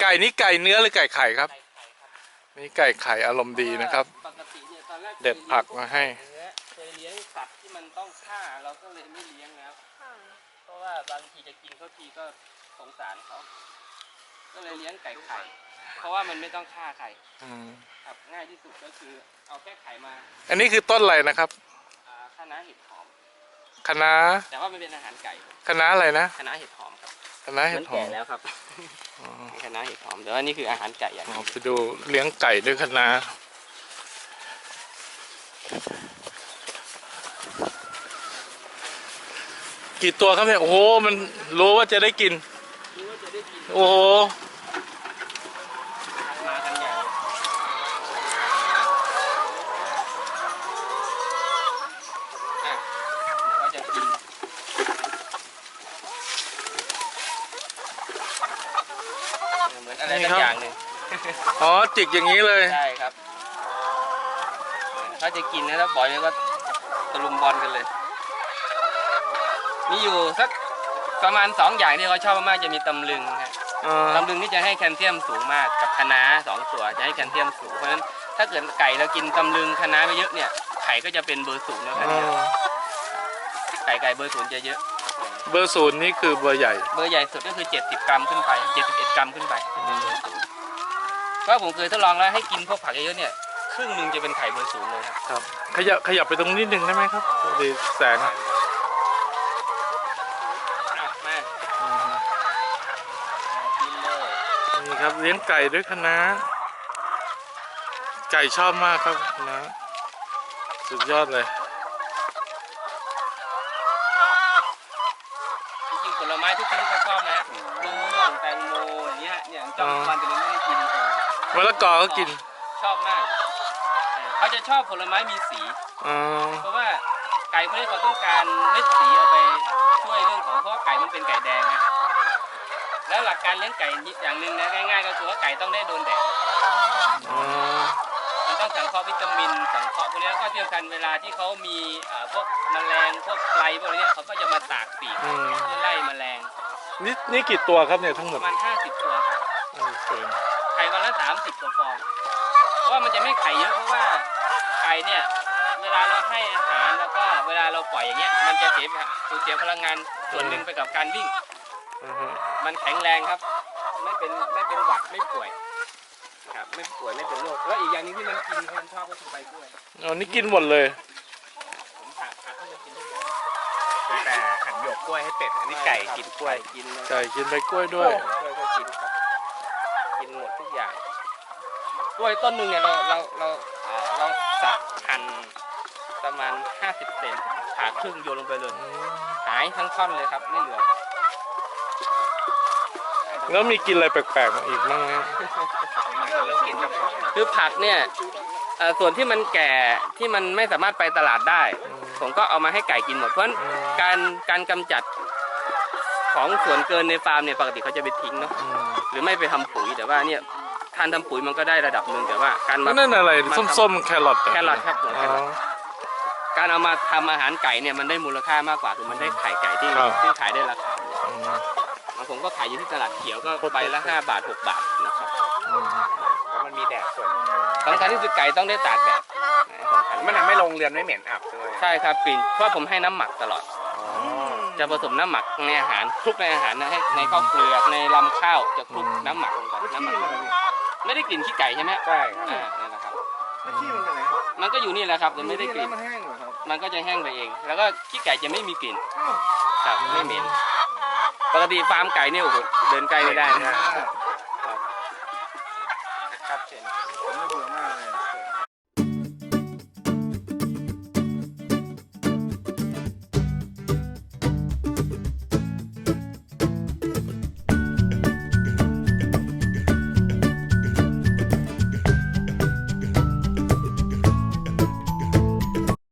ไก่นี้ไก่เนื้อหรือไก่ไข่ครับไก่ไข่ครับ นี่ไก่ไข่อารมณ์ดีนะครับ ปกติเนี่ยตอนแรกเด็ดผักมาให้ เนื้อเคยเลี้ยงสัตว์ที่มันต้องฆ่าเราก็เลยไม่เลี้ยงแล้วค่ะเพราะว่าบางทีจะกินเขาทีก็สงสารเขา ก็เลยเลี้ยงไก่ไข่ เพราะว่ามันไม่ต้องฆ่าไข่อืมครับง่ายที่สุดก็คือเอาแค่ไข่มาอันนี้คือต้นอะไรนะครับอ่าคะน้าเห็ดหอม คะน้าแต่ว่ามันเป็นอาหารไก่ คะน้าอะไรนะคะน้าเห็ดหอมครับ คะน้าเห็มัดนหอแก่มแล้วครับอ๋อมีคะน้าเห็ดหอมแต่ว่านี่คืออาหารไก่อย่างหอ๋อนึ่ง ไปดูเลี้ยงไก่ด้วยคะน้ากี่ตัวครับเนี่ย โอ้โห มันรู้ว่าจะได้กินรู้ว่าจะได้กินโอ้โห มากันใหญ่เลยอะก็จะกินเหมื อนอะไรสักอย่างหนึ่งอ๋อจิกอย่างนี้เลยใช่ครับถ้าจะกินนะถ้าปล่อยมันก็ตะลุมบอลกันเลย มีอยู่สักประมาณสองอย่างที่เขาชอบมากๆจะมีตำลึงครับอ๋อตำลึงที่จะให้แคลเซียมสูงมากกับคะน้าสองตัวจะให้แคลเซียมสูงเพราะฉะนั้นถ้าเกิดไก่เรากินตำลึงคะน้าไปเยอะเนี่ยไข่ก็จะเป็นเบอร์ศูนย์แล้วครับอ๋อไก่ไก่เบอร์ศูนย์จะเยอะ เบอร์ศูนย์นี่คือเบอร์ใหญ่ เบอร์ใหญ่สุดก็คือ 70 กรัมขึ้นไป 71 กรัมขึ้นไปเป็นเบอร์ศูนย์เพราะผมเคยทดลองแล้วให้กินพวกผักเยอะๆเนี่ยครึ่งหนึ่งจะเป็นไข่เบอร์ศูนย์เลยครับครับ ขยับขยับไปตรงนี้หนึ่งได้ไหมครับพอดีแสงอะมาอืมกินเลยนี่ครับเลี้ยงไก่ด้วยคะน้าไก่ชอบมากครับคะน้าสุดยอดเลย จริงๆผลไม้ทุกชนิดเขาชอบนะมะม่วงแตงโมอย่างเงี้ยเนี่ยจอมวันตัวนี้ไม่ได้กินเออมะละกอก็กินชอบมากเออเขาจะชอบผลไม้มีสีอ๋อเพราะว่าไก่พวกนี้เขาต้องการเม็ดสีเอาไปช่วยเรื่องของเพราะว่าไก่มันเป็นไก่แดงนะแล้วหลักการเลี้ยงไก่อย่างหนึ่งนะง่ายๆ ก็คือว่าไก่ต้องได้โดนแดด เคราะห์วิตามินสังเคราะห์พวกนี้แล้วก็ที่สำคัญเวลาที่เขามีเอ่อพวกแมลงพวกไลพวกนี้เขาก็จะมาตากปีกอืม เพื่อไล่แมลงนี่นี่กี่ตัวครับเนี่ยทั้งหมปดระมาณ 50 ตัวครับโอเคไข่วันละ 30กว่าฟอง เพราะว่ามันจะไม่ไข่เยอะเพราะว่าไก่เนี่ยเวลาเราให้อาหารแล้วก็เวลาเราปล่อยอย่างเงี้ยมันจะเสียสูญเสียพลังงานส่วนหนึ่งไปกับการวิ่งอือฮึมันแข็งแรงครับ ไม่เป็นไม่เป็นหวัดไม่ป่วยครับ ไม่ป่วยไม่เป็นโรคแล้วอีกอย่างหนึงที่มันกินที่มันชอบก็คือใบกล้วยอ๋อนี่กินหมดเลย ผมถามถามให้มันกินทุกอย่างตั้งแต่หั่นหยวกกล้วยให้เป็ด อันนี้ไก่กินกล้วย กินนะไก่กินใบกล้วยด้วย กล้วยก็กินครับกินหมดทุกอย่างกล้วยต้นหนึ่งเนี่ยเราเราเราเอ่อเราสับหั่นประมาณ 50 เซนผ่าครึ่งโยนลงไปเลยหายทั้งท่อนเลยครับไม่เหลือ แล้วมีกินอะไรแปลกๆมาอีกบ้างไหมเริ่มกินกับผักคือผักเนี่ยเอ่อส่วนที่มันแก่ที่มันไม่สามารถไปตลาดได้ ผมก็เอามาให้ไก่กินหมดเพราะฉะนั้นการการกำจัดของส่วนเกินในฟาร์มเนี่ยปกติเขาจะไปทิ้งเนาะอืมหรือไม่ไปทำปุ๋ยแต่ว่าเนี่ยการทำปุ๋ยมันก็ได้ระดับหนึ่งแต่ว่าการมานั่นอะไรมาทำ ส้มๆแครอทเหอแครอทครับหัวแคอ๋อรอทการเอามาทำอาหารไก่เนี่ยมันได้มูลค่ามากกว่าคือมันได้ไข่ไก่ที่ครับ ที่ขายได้ราคาอืม แล้วผมก็ขายอยู่ที่ตลาดเขียวก็ใบละ 5 บาท 6 บาทนะครับอืมแล้วมันมีแดดส่วนสำคัญที่สุดไก่ต้องได้ตากแดดนะสำคัญมันทำให้โรงเรือนไม่เหม็นอับด้วยใช่ครับกลิ่นเพราะผมให้น้ำหมักตลอดอ๋อจะผสมน้ำหมักในอาหารคลุกในอาหารนะให้ในข้าวเปลือกในลำข้าวจะคลุกน้ำหมักลงไปน้ำหมักไม่ได้กลิ่นขี้ไก่ใช่ไหมใช่ครับอ่านั่นแหละครับขี้มันเป็นไงมันก็อยู่นี่แหละครับจะไม่ได้กลิ่นมันแห้งเหรอครับมันก็จะแห้งไปเอง แล้วก็ขี้ไก่จะไม่มีกลิ่นครับไม่เหม็น ปกติฟาร์มไก่เนี่ยโอ้โหเดินใกล้ไม่ได้นะ